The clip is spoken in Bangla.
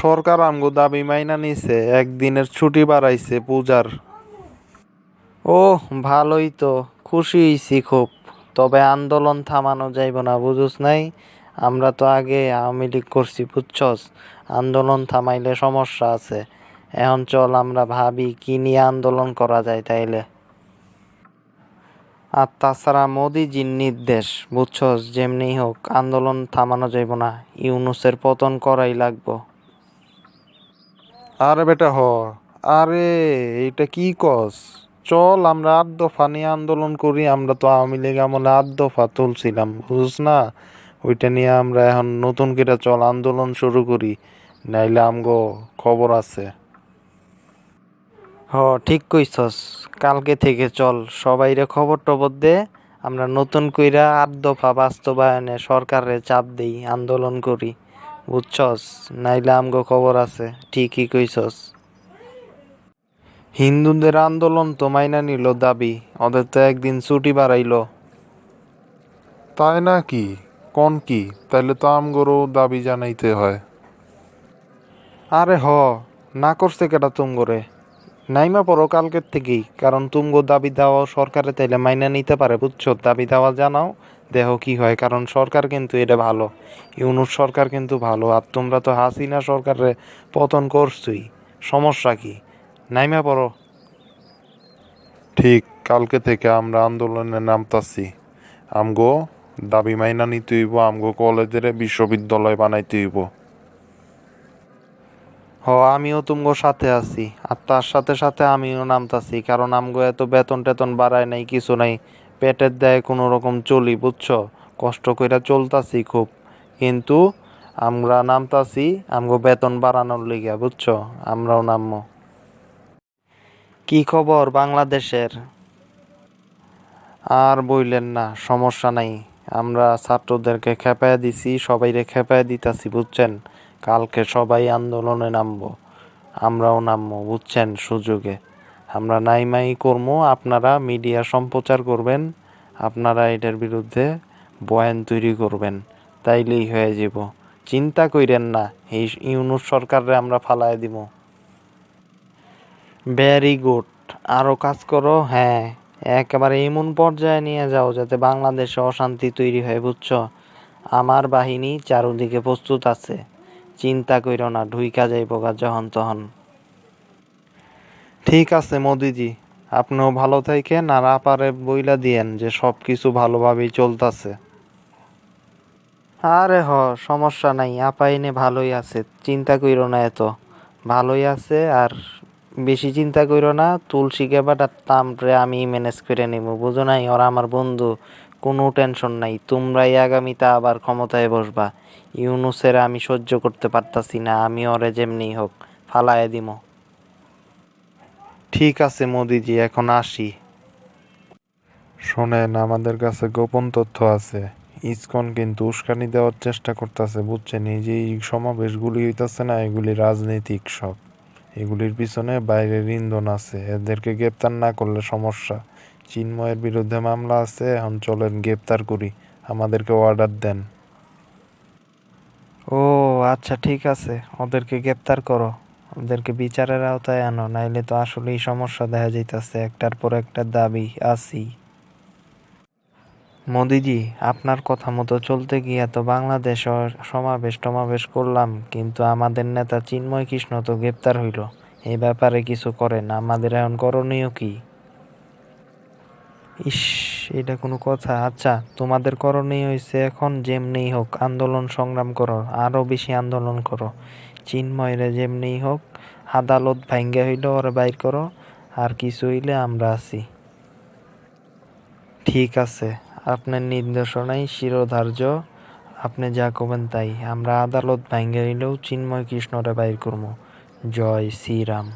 সরকার আমগো দাবি মাইনা নিছে, একদিনের ছুটি বাড়াইছে পূজার। ও ভালোই তো, খুশি হইছি খুব। তবে আন্দোলন থামানো যাইব না, বুঝুস নাই? আমরা তো আগে আওয়ামী লীগ করছি, বুঝছস? আন্দোলন থামাইলে সমস্যা আছে। এখন চল, আমরা ভাবি কি নিয়ে আন্দোলন করা যায় তাইলে। আর তাছাড়া মোদিজির নির্দেশ, বুঝছস? যেমনি হোক, আন্দোলন থামানো যাইব না। ইউনুসের পতন করাই লাগবো। আরে বেটা হ। আরে এটা কি কস? চল, আমরা আট দফা নিয়ে আন্দোলন করি, আমরা তো আওয়ামী লীগ আমলে আট দফা তুলছিলাম, বুঝছ না? ওইটা নিয়ে আমরা এখন নতুন করে চল আন্দোলন শুরু করি, নাইলে আমগো খবর আছে। হ, ঠিক কইছস। কালকে থেকে চল সবাইরে খবর টবর দে, আমরা নতুন কইরা আট দফা বাস্তবায়নে সরকারের চাপ দেই, আন্দোলন করি। বুঝছস? নাইলে আমগো খবর আছে ঠিকই কইছস। হিন্দুদের আন্দোলন তো মাইনা নিল দাবি ওদের তো একদিন ছুটি বাড়াইলো। তাই না কি? কোন কি? তাইলে তো আমগরও দাবি জানাইতে হয়। আরে হ না করছে কেটা তুমগোরে? নাইমা পড়ো কালকের থেকেই কারণ তুমগো দাবি দেওয়া সরকারে তাইলে মাইনা নিতে পারে বুঝছ? দাবি দেওয়া জানাও দেহ কি হয়? কারণ সরকার কিন্তু এটা ভালো। ইউনুস সরকার কিন্তু ভালো। আর তোমরা তো হাসিনা সরকারে পতন করছই। সমস্যা কি? নাইমা পড়ো। ঠিক কালকে থেকে আমরা আন্দোলনে নামতাছি। আমগো দাবি মাইনা নিতে হইব আমগো কলেজের বিশ্ববিদ্যালয় বানাইতে হইব। হ আমিও তুমগো সাথে আছি। আর তার সাথে সাথে আমিও নামতাছি কারণ আমগো এত বেতন টেতন বাড়ায় নাই কিছু নাই। পেটের দেয় কোনো রকম চলি, বুঝছ? কষ্ট কইরা চলতাছি খুব। কিন্তু আমরা নামতাছি আমগো বেতন বাড়ানোর লিগা, বুঝছ? আমরাও নামবো কি খবর বাংলাদেশের? আর বইলেন না, সমস্যা নাই। আমরা ছাত্রদেরকে খেপায় দিছি, সবাইরে খেপায় দিতাছি, বুঝছেন? কালকে সবাই আন্দোলনে নামবো। আমরাও নামবো বুঝছেন? সুযোগে। আমরা নাইমাই কর্ম, আপনারা মিডিয়া সম্প্রচার করবেন, আপনারা এটার বিরুদ্ধে বয়ান তৈরি করবেন, তাইলেই হয়ে যাব। চিন্তা কইরেন না, এই ইউনুস সরকারে আমরা ফালায় দিব। ভেরি গুড আরও কাজ করো হ্যাঁ একেবারে এমন পর্যায়ে নিয়ে যাও যাতে বাংলাদেশে অশান্তি তৈরি হয়, বুঝছ? আমার বাহিনী চারদিকে প্রস্তুত আছে। চিন্তা কইরো না, ঢুইকা যাইব যখন তখন। ঠিক আছে মোদিজি, আপনিও ভালো থাকেন আর আপারে বইলা দিয়েন যে সব কিছু ভালোভাবেই চলতেছে। আরে হ, সমস্যা নাই, আপা এনে ভালোই আছে, চিন্তা কইরো না এত। ভালোই আছে আর বেশি চিন্তা কইরো না, তুলসী কেবাটার তামরে আমি ম্যানেজ করে নিব বুঝো নাই? ওরা আমার বন্ধু, কোনো টেনশন নাই, তোমরাই আগামীতে আবার ক্ষমতায় বসবা। ইউনুসের আমি সহ্য করতে পারতাছি না, আমি ওরে যেমনি হোক ফালায় দিমো। ঠিক আছে, মোদিজি, এখন আসি। শোনেন, আমাদের কাছে গোপন তথ্য আছে। ইসকন কিন্তু উস্কানি দেওয়ার চেষ্টা করতেছে, বুঝছেন? এই যে এই সমাবেশগুলি হইতাছে না, এগুলি রাজনৈতিক সব। এগুলির পিছনে বাইরের ইন্ধন আছে। এদেরকে গ্রেপ্তার না করলে সমস্যা। চিন্ময়ের বিরুদ্ধে মামলা আছে, এখন চলেন গ্রেপ্তার করি। আমাদেরকে অর্ডার দেন। ও আচ্ছা ঠিক আছে। ওদেরকে গ্রেপ্তার করো। ওদেরকে বিচারের আওতায় আনো, নাইলে তো আসলেই সমস্যা দেখা যাইতেছে, একটার পর একটা দাবি আছি মোদিজি, আপনার কথা মতো চলতে গিয়ে তো বাংলাদেশ সমাবেশ টমাবেশ করলাম, কিন্তু আমাদের নেতা চিন্ময় কৃষ্ণ তো গ্রেপ্তার হইল। এই ব্যাপারে কিছু করেন, আমাদের এখন করণীয় কি? ইস, এটা কোনো কথা। আচ্ছা তোমাদের করণীয় হয়েছে এখন যেমনি হোক, আন্দোলন সংগ্রাম করো আরও বেশি আন্দোলন করো। চিন্ময়রে যেমনি হোক, আদালত ভাঙ্গা হইলে, ওরা বাইর করো, আর কিছু হইলে আমরা আছি। ঠিক আছে, আপনার নির্দেশনাই শিরোধার্য, আপনি যা করবেন তাই। আমরা আদালত ভাঙ্গা হইলেও চিন্ময় কৃষ্ণরে বাইর করব জয় শ্রীরাম।